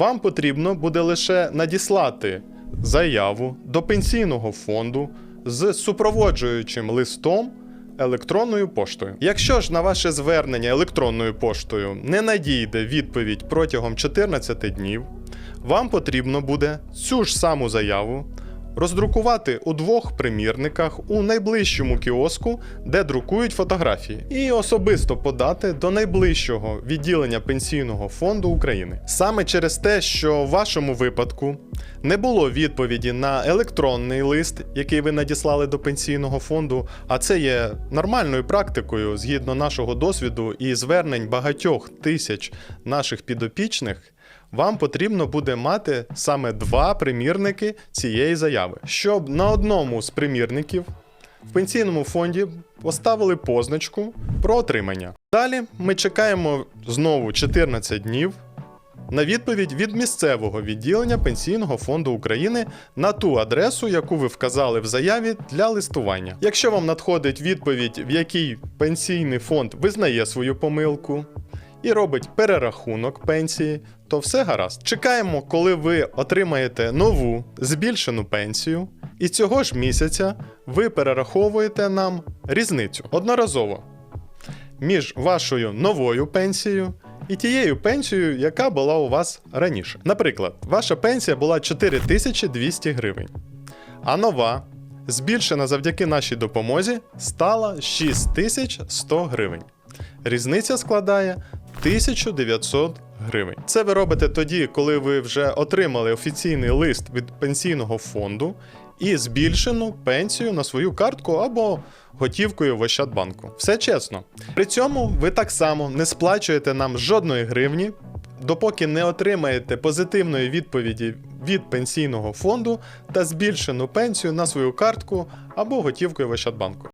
Вам потрібно буде лише надіслати заяву до пенсійного фонду з супроводжуючим листом електронною поштою. Якщо ж на ваше звернення електронною поштою не надійде відповідь протягом 14 днів, вам потрібно буде цю ж саму заяву роздрукувати у двох примірниках у найближчому кіоску, де друкують фотографії, і особисто подати до найближчого відділення Пенсійного фонду України. Саме через те, що в вашому випадку не було відповіді на електронний лист, який ви надіслали до пенсійного фонду, а це є нормальною практикою згідно нашого досвіду і звернень багатьох тисяч наших підопічних. Вам потрібно буде мати саме два примірники цієї заяви, щоб на одному з примірників в пенсійному фонді поставили позначку про отримання. Далі ми чекаємо знову 14 днів на відповідь від місцевого відділення Пенсійного фонду України на ту адресу, яку ви вказали в заяві для листування. Якщо вам надходить відповідь, в якій пенсійний фонд визнає свою помилку і робить перерахунок пенсії, то все гаразд. Чекаємо, коли ви отримаєте нову збільшену пенсію, і цього ж місяця ви перераховуєте нам різницю одноразово між вашою новою пенсією і тією пенсією, яка була у вас раніше. Наприклад, ваша пенсія була 4200 гривень, а нова, збільшена завдяки нашій допомозі, стала 6100 гривень. Різниця складає 1900 гривень. Це ви робите тоді, коли ви вже отримали офіційний лист від пенсійного фонду і збільшену пенсію на свою картку або готівкою в Ощадбанку. Все чесно. При цьому ви так само не сплачуєте нам жодної гривні, допоки не отримаєте позитивної відповіді від пенсійного фонду та збільшену пенсію на свою картку або готівкою в Ощадбанку.